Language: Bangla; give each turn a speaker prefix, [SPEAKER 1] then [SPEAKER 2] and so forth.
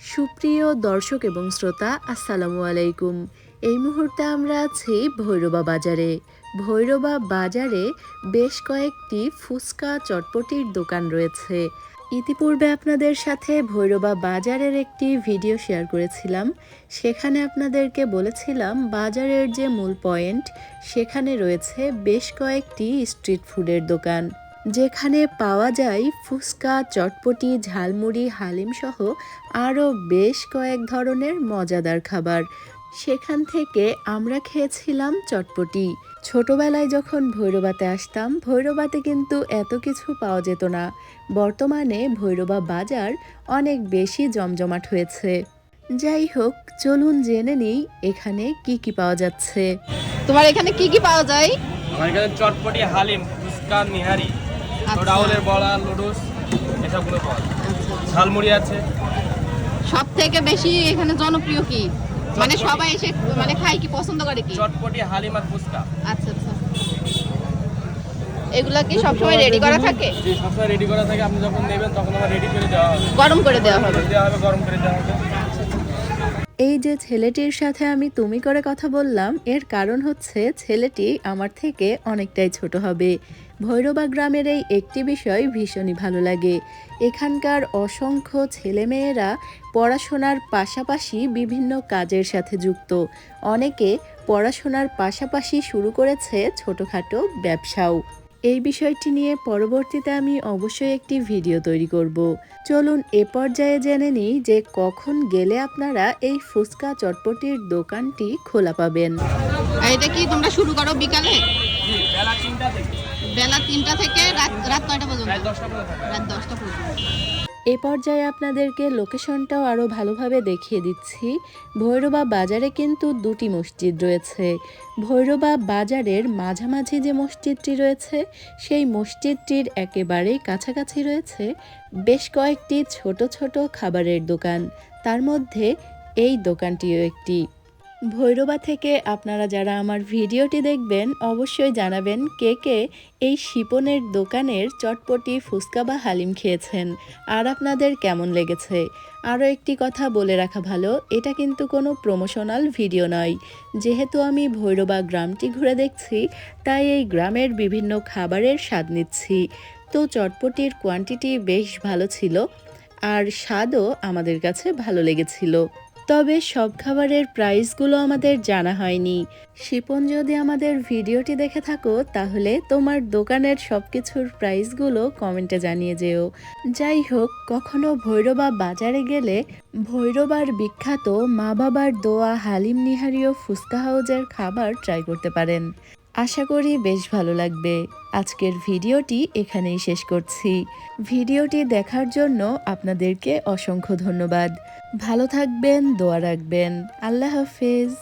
[SPEAKER 1] সুপ্রিয় দর্শক এবং শ্রোতা, আসসালামু আলাইকুম। এই মুহূর্তে আমরা আছি ভৈরবা বাজারে। ভৈরবা বাজারে বেশ কয়েকটি ফুচকা চটপটির দোকান রয়েছে। ইতিপূর্বে আপনাদের সাথে ভৈরবা বাজারের একটি ভিডিও শেয়ার করেছিলাম। সেখানে আপনাদেরকে বলেছিলাম, বাজারের যে মূল পয়েন্ট, সেখানে রয়েছে বেশ কয়েকটি স্ট্রিট ফুডের দোকান। যেখানে পাওয়া যায় ফুচকা চটপটি ঝালমুড়ি হালিম সহ আরও বেশ কয়েক ধরনের মজাদার খাবার। সেখান থেকে আমরা খেয়েছিলাম চটপটি। ছোটবেলায় যখন ভৈরবাতে আসতাম ভৈরবাতে কিন্তু এত কিছু পাওয়া যেত না। বর্তমানে ভৈরবা বাজার অনেক বেশি জমজমাট হয়েছে। যাই হোক চলুন জেনে নিই এখানে কি কি পাওয়া যাচ্ছে।
[SPEAKER 2] তোমার এখানে কি কি পাওয়া যায়?
[SPEAKER 3] আমার এখানে চটপটি হালিম ফুচকা নিহারি।
[SPEAKER 2] আচ্ছা।
[SPEAKER 3] রাউলের বড়া লুডুস এসবগুলো পাওয়া যায় ঝালমুড়ি আছে।
[SPEAKER 2] সব থেকে বেশি এখানে জনপ্রিয় কি? মানে সবাই এসে মানে খায় কি পছন্দ করে কি?
[SPEAKER 3] চটপটি হালিম ফুচকা।
[SPEAKER 2] আচ্ছা আচ্ছা। এগুলা কি সবসময় রেডি করা থাকে?
[SPEAKER 3] জি সবসময় রেডি করা থাকে। আপনি যখন নেবেন তখন আবার রেডি করে দেওয়া হবে।
[SPEAKER 2] গরম করে দেওয়া হবে।
[SPEAKER 3] দেওয়া হবে গরম করে দেওয়া হবে।
[SPEAKER 1] এই যে ছেলেটির সাথে আমি তুমি করে কথা বললাম, এর কারণ হচ্ছে ছেলেটি আমার থেকে অনেকটাই ছোট হবে। ভৈরবা গ্রামের এই একটি বিষয় ভীষণই ভালো লাগে। এখানকার অসংখ্য ছেলেমেয়েরা পড়াশোনার পাশাপাশি বিভিন্ন কাজের সাথে যুক্ত। অনেকে পড়াশোনার পাশাপাশি শুরু করেছে ছোটোখাটো ব্যবসাও। এই বিষয়টি নিয়ে পরবর্তীতে আমি অবশ্যই একটি ভিডিও তৈরি করব। চলুন এ পর্যায়ে জেনে নিই যে কখন গেলে আপনারা এই ফুচকা চটপটির দোকানটি খোলা পাবেন।
[SPEAKER 2] আর এটা কি তোমরা শুরু করো বিকালে?
[SPEAKER 3] বেলা তিনটা থেকে।
[SPEAKER 2] বেলা তিনটা থেকে রাত রাত কয়টা পর্যন্ত। রাত দশটা পর্যন্ত।
[SPEAKER 1] এ পর্যায়ে আপনাদেরকে লোকেশনটাও আরও ভালোভাবে দেখিয়ে দিচ্ছি। ভৈরবা বাজারে কিন্তু দুটি মসজিদ রয়েছে। ভৈরবা বাজারের মাঝামাঝি যে মসজিদটি রয়েছে, সেই মসজিদটির একেবারেই কাছাকাছি রয়েছে বেশ কয়েকটি ছোট ছোট খাবারের দোকান। তার মধ্যে এই দোকানটিও একটি। ভৈরবা থেকে আপনারা যারা আমার ভিডিওটি দেখবেন, অবশ্যই জানাবেন কে কে এই শিপনের দোকানের চটপটি ফুচকা বা হালিম খেয়েছেন আর আপনাদের কেমন লেগেছে। আরও একটি কথা বলে রাখা ভালো, এটা কিন্তু কোনো প্রমোশনাল ভিডিও নয়। যেহেতু আমি ভৈরবা গ্রামটি ঘুরে দেখছি, তাই এই গ্রামের বিভিন্ন খাবারের স্বাদ নিচ্ছি। তো চটপটির কোয়ান্টিটি বেশ ভালো ছিল আর স্বাদও আমাদের কাছে ভালো লেগেছিল। তবে সব খাবারের প্রাইসগুলো আমাদের জানা হয়নি। শিপন, যদি আমাদের ভিডিওটি দেখে থাকো, তাহলে তোমার দোকানের সব কিছুর প্রাইসগুলো কমেন্টে জানিয়ে যেও। যাই হোক, কখনো ভৈরবা বাজারে গেলে ভৈরবার বিখ্যাত মা বাবার দোয়া হালিম নিহারি ও ফুসকা হাউজের খাবার ট্রাই করতে পারেন। আশা করি বেশ ভালো লাগবে। আজকের ভিডিওটি এখানেই শেষ করছি। ভিডিওটি দেখার জন্য আপনাদেরকে অসংখ্য ধন্যবাদ। ভালো থাকবেন, দোয়া রাখবেন। আল্লাহ হাফেজ।